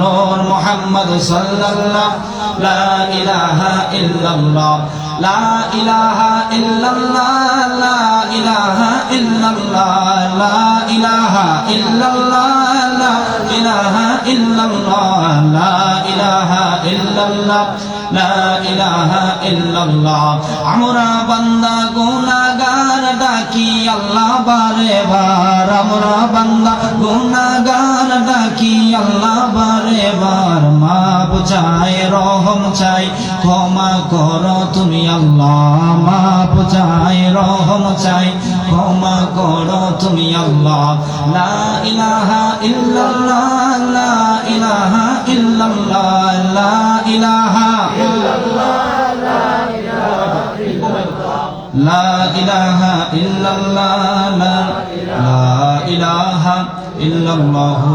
নূর মুহাম্মদ সাল্লাল্লাহ। লা ইলাহা ইল্লাল্লাহ, লা ইলাহা ইল্লাল্লাহ, লা ইলাহা ইল্লাল্লাহ, লা ইলাহা ইল্লাল্লাহ, লা ইলাহা ইল্লাল্লাহ, লা ইলাহা ইল্লাল্লাহ, লা ইলাহা ইল্লাল্লাহ। আমরা বান্দা গো আল্লাহ বারে বার, আমরা বান্দা গুনাহগার ডাকি, আল্লাহ বারে বার। মাপ চাই, রহম চাই, ক্ষমা করো তুমি আল্লাহ। মাপ চাই, রহম চাই, ক্ষমা করো তুমি আল্লাহ। লা ইলাহা ইল্লাল্লাহ, লা ইলাহা ইল্লাল্লাহ, লা ইলাহা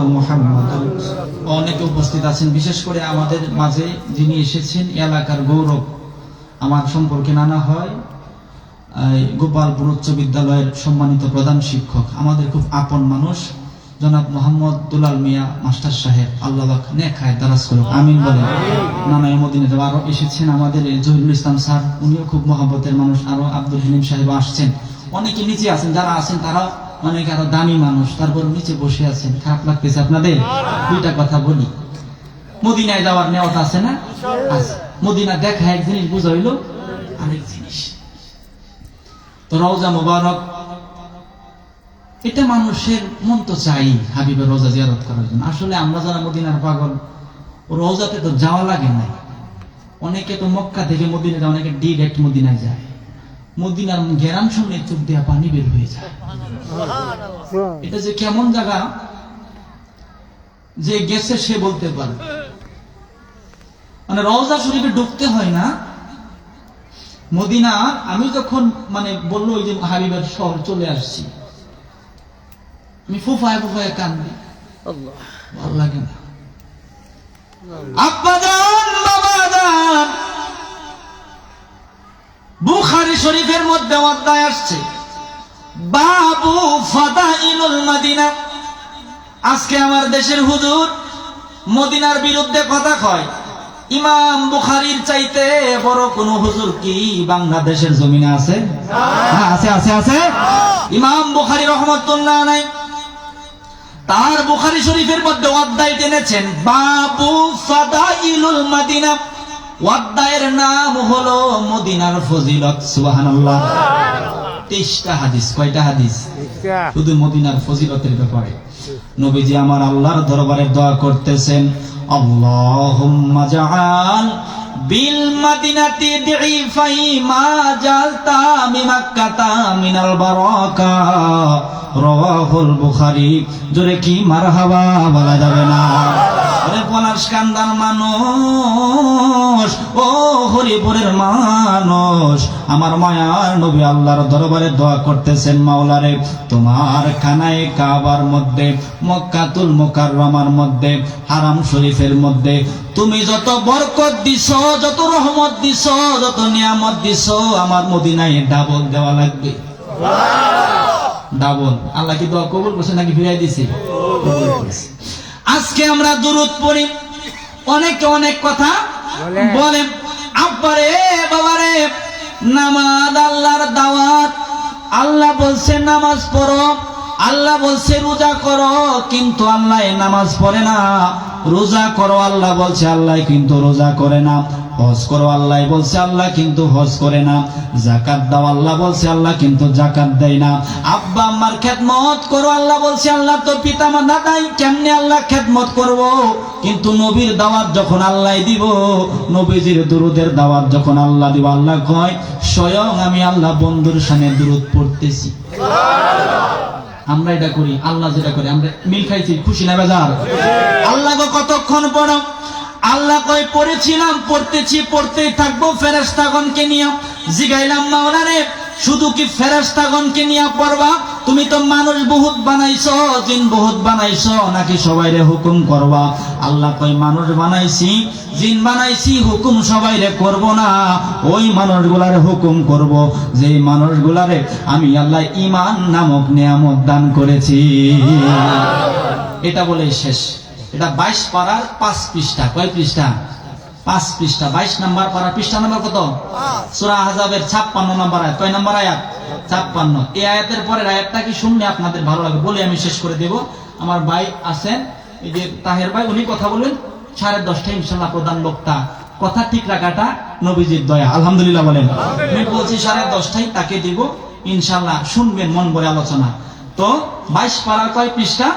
মুহাম্মাদুর অনেকে উপস্থিত আছেন, বিশেষ করে আমাদের মাঝে যিনি এসেছেন, এলাকার গৌরব। আমার সম্পর্কে নানা হয়। গোপালপুর উচ্চ বিদ্যালয়ের সম্মানিত প্রধান শিক্ষক। আমাদের খুব আপন মানুষ। জনাব মোহাম্মদ দুলাল মিয়া, মাস্টার সাহেব, আল্লাহ নেখায় দারাজ করুক, আমিন বলেন নানা মদিনে আরও এসেছেন আমাদের জহিরুল ইসলাম স্যার, উনিও খুব মহাব্বতের মানুষ, আরও আব্দুল হালিম সাহেব আসছেন। অনেকে নিচে আছেন, যারা আছেন তারা অনেক আরও দামি মানুষ, তারপর নিচে বসে আছেন, খারাপ লাগতেছে আপনাদের? দুইটা কথা বলি। মদিনায় যাওয়ার নেওয়াত আছে না? আছে। মদিনা দেখা এক জিনিস বুঝাইল, আরেক জিনিস। তো রওজা মোবারক এটা মানুষের মন তো চাই হাবিবের রোজা জিয়ারত করার জন্য। আসলে আমরা যারা মদিনার পাগল রোজাতে তো যাওয়া লাগে না অনেকে তো মক্কা থেকে মদিনা যায় অনেকে ডিরেক্ট মদিনায় যায়। মদিনার গেরান শুনলে চোখ দেওয়া পানি বের হয়ে যায়। এটা যে কেমন জায়গা যে গেছে সে বলতে পারে। মানে রওজা শরীফে ঢুকতে হয় না। মদিনা আমি যখন মানে বলল ওই যে হাবিবের শহর চলে আসছি আমি ফুফায় ফুফায় কান্দি ভালো লাগে না। বুখারী শরীফের মধ্যে অধ্যায় আসছে। বাবু ফাদাইলুল মদিনা। আজকে আমার দেশের হুজুর মদিনার বিরুদ্ধে কথা কয় ইমাম বুখারীর চাইতে বড় কোন হুজুর কি বাংলাদেশের জমিনে আছে? হ্যাঁ, আছে আছে আছে। ইমাম বুখারী রহমতুল্লাহ নাই তার বুখারী শরীফের মধ্যে অধ্যায় টেনেছেন বাবু ফাদাইলুল মদিনা অধ্যায়ের নাম হলো মদিনার ফজিলত সুবহানাল্লাহ। তেইশটা হাদিস কয়টা হাদিস? শুধু মদিনার ফজিলতের ব্যাপারে। নবীজি আমার আল্লাহর দরবারে দোয়া করতেছেন আল্লাহুম্মা জাআল বিল মাদিনাতি দিফাই মা জালতা মিমাক্কাতা মিনাল বারাকা রাওয়াহুল বুখারী। জোরে কি মারহাবা বলা যাবে না। আরে পলাশ মানুষ, ও হরিপুরের মানুষ, আমার মায়ার নবী আল্লাহর দরবারে দোয়া করতেছেন মাওলারে, তোমার খানায় কাবার মধ্যে, মক্কাতুল মুকাররমার মধ্যে, হারাম শরীফের মধ্যে, তুমি যত বরকত দিছ, যত রহমত দিছ, যত নিয়ামত দিছ, আমার মদিনায় ডাবল দেওয়া লাগবে। ডাবল আল্লাহ কি দোয়া কবুল করছে নাকি ফিরাই দিছে? আজকে আমরা দূরত পড়ি। অনেকে অনেক কথা বলে আব্বারে বাবারে নামাজ আল্লাহর দাওয়াত। আল্লাহ বলছে নামাজ পড়ো। আল্লাহ বলছে রোজা করো কিন্তু আল্লাহ নামাজ পড়ে না। রোজা করো আল্লাহ বলছে আল্লাহ কিন্তু রোজা করে না। হজ করো আল্লাহ বলছে, আল্লাহ কিন্তু হজ করে না। জাকাত দাও, আল্লাহ বলছে, আল্লাহ কিন্তু জাকাত দেয় না। আব্বা আম্মার খেদমত করো, আল্লাহ বলছে, আল্লাহ তো পিতা মাতা নাই, কেমনে আল্লাহ খেদমত করব? কিন্তু নবীর দাওয়াত যখন আল্লাহ দিব, নবীজির দুরুদের দাওয়াত যখন আল্লাহ দিব, আল্লাহ কয়, স্বয়ং আমি আল্লাহ বন্ধুর সামনে দুরুদ পড়তেছি। আমরা এটা করি, আল্লাহ যেটা করি, আমরা মিল খাইছি, খুশি না বেজার? আল্লাহ কতক্ষণ পড়ো আল্লাহ কই পড়েছিলাম পড়তেছি পড়তেই থাকব ফেরেস্তাগণকে নিয়ে। জিগাইলাম মাওলারে শুধু কি ফেরেস্তাগণকে নিয়ে পড়বা? তুমি তো মানুষ বহুত বানাইছো জিন বহুত বানাইছো নাকি সবাইরে হুকুম করবা? আল্লাহ কই মানুষ বানাইছি জিন বানাইছি হুকুম সবাইরে করব না। ওই মানুষগুলারে হুকুম করব। যেই মানুষগুলারে আমি আল্লাহ ইমান নামক নিয়ামত দান করেছি। এটা বলে শেষ। এটা বাইশ পাড়ার পাঁচ পৃষ্ঠা। কয় পৃষ্ঠা? পাঁচ পৃষ্ঠা। বাইশ নাম্বার পাড়ার পৃষ্ঠা নাম্বার কত? সুরা হাজাবের ছাপ্পান্ন নাম্বার আয়াত। কয় নাম্বার আয়াত? ছাপ্পান্ন। এই আয়াতের পরের আয়াতটা কি শুনলে আপনাদের ভালো লাগে? বলে আমি শেষ করে দেব। আমার ভাই আছেন এই যে তাহের ভাই উনি কথা বলেন। সাড়ে দশটা ইনশাল্লাহ প্রধান বক্তা কথা ঠিক রাখাটা নবীজির দয়া। আলহামদুলিল্লাহ বলেন। আমি বলছি সাড়ে দশটাই তাকে দিব। ইনশাল্লাহ শুনবেন মন ভরে আলোচনা। তো বাইশ পাড়ার কয় পৃষ্ঠা?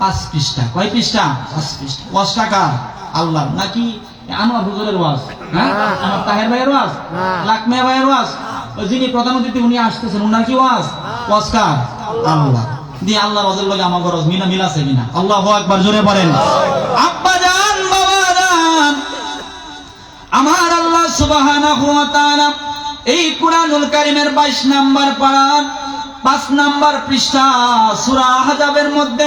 পাঁচ পৃষ্ঠা। কয় পৃষ্ঠা? পাঁচ পৃষ্ঠা। ওয়াজ টাকা আল্লাহ। নাকি আনোয়ার হুজুরের ওয়াজ? হ্যাঁ? আমার তাহের ভাইয়ের ওয়াজ? লাকমিয়া ভাইয়ের ওয়াজ? যিনি প্রধান অতিথি উনি আসতেছেন উনার কি ওয়াজ? ওয়াজ কার? আল্লাহ। দিয়ে আল্লাহ রজের লগে আমার গরজ মিনা মিলাছে কিনা? আল্লাহ একবার জোরে বলেন। আব্বা জান বাবা জান আমার আল্লাহ সুবহানাহু ওয়া তাআলা এই কুরআনুল কারীমের 22 নাম্বার পারার 5 নাম্বার পৃষ্ঠা সূরা আহজাবের মধ্যে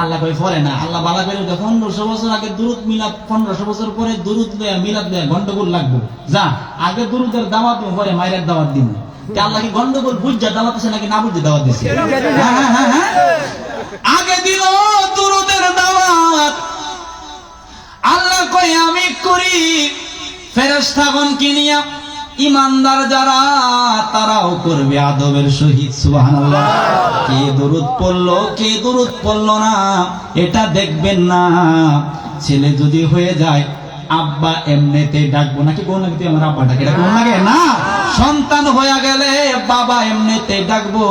আল্লাহ কই পরে না। আল্লাহ বালা করে পনেরোশো বছর আগে দুরুদ মিলাদ পনেরোশো বছর পরে দুরুদ দেয়া মিলাদ দেয়া গন্ডগোল লাগবো। যা আগে দুরুদের দাওয়াত পরে মায়ের দাওয়াত দিন। আল্লাহ কি গন্ডগোল বুঝা দাওয়াত দিছে নাকি না বুঝে দাওয়াত দিছে? হ্যাঁ, হ্যাঁ, হ্যাঁ। আগে দিল দুরুদের দাওয়াত। আল্লাহ কই আমি করি ফেরেশতাগণ কিনিয়া ইমানদার যারা, তারাও করবে আদবের সহিত, সুবহানাল্লাহ। কে দরুদ পড়ল, কে দরুদ পড়ল না, এটা দেখবেন না। ছেলে যদি হয়ে যায়, আব্বা এমনিতে ডাকবো নাকি কোন নাকি আমার আব্বা ডাকে কোন লাগে না, সন্তান হয়ে গেলে বাবা এমনিতে ডাকবো,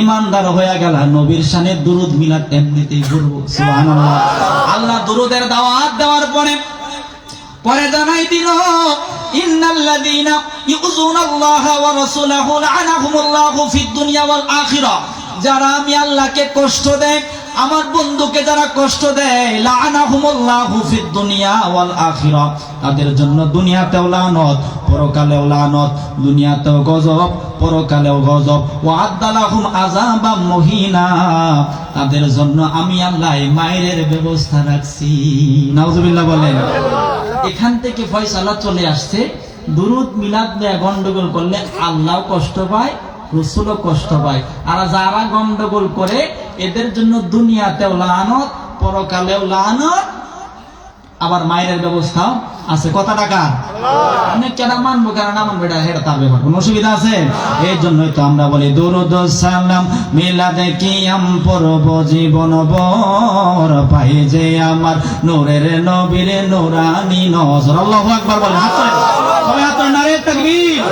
ইমানদার হয়ে গেল, নবীর শানে দুরুদ মিলাদ এমনিতেই করব আল্লাহ দুরুদের দাওয়াত দেওয়ার পরে পরে জানাই দিল ইন্নাল্লাযীনা যারা আমি আল্লাহকে কষ্ট দেয়, আমার বন্ধুকে যারা কষ্ট দেয়, লা'নাহুমুল্লাহু ফিদ দুনিয়া ওয়াল আখিরাহ তাদের জন্য দুনিয়াতেও লানত, পরকালেও লানত, দুনিয়াতেও গজব, পরকালেও গজব। ওয়া আদালাহুম আযাবাম মুহিনা। তাদের জন্য আমি আল্লাহ মায়ের ব্যবস্থা রাখছি। নাউজুবিল্লাহ বলেন। এখান থেকে ফয়সালা চলে আসছে। দুরুদ, মিলাদ নিয়ে গন্ডগোল করলে আল্লাহ কষ্ট পায়, রসুলও কষ্ট পায়। আর যারা গন্ডগোল করে, এদের জন্য দুনিয়াতেও লানত, পরকালেও লানত। আবার মায়ের ব্যবস্থাও আছে কথা টাকা অনেক কেনা মানবো, কেন না মানবো, এটা হেরা তার ব্যাপার। কোন অসুবিধা আছে? এই জন্যই তো আমরা বলি, দুরুদ সালাম মিলাদে কি আম পরব জীবন বর পাই যে আমার নূরের নবীর নূরানি নজর। আল্লাহু আকবার বলেন, হাত তোলেন। সবাই হাত তোলেন নারে তাকবীর।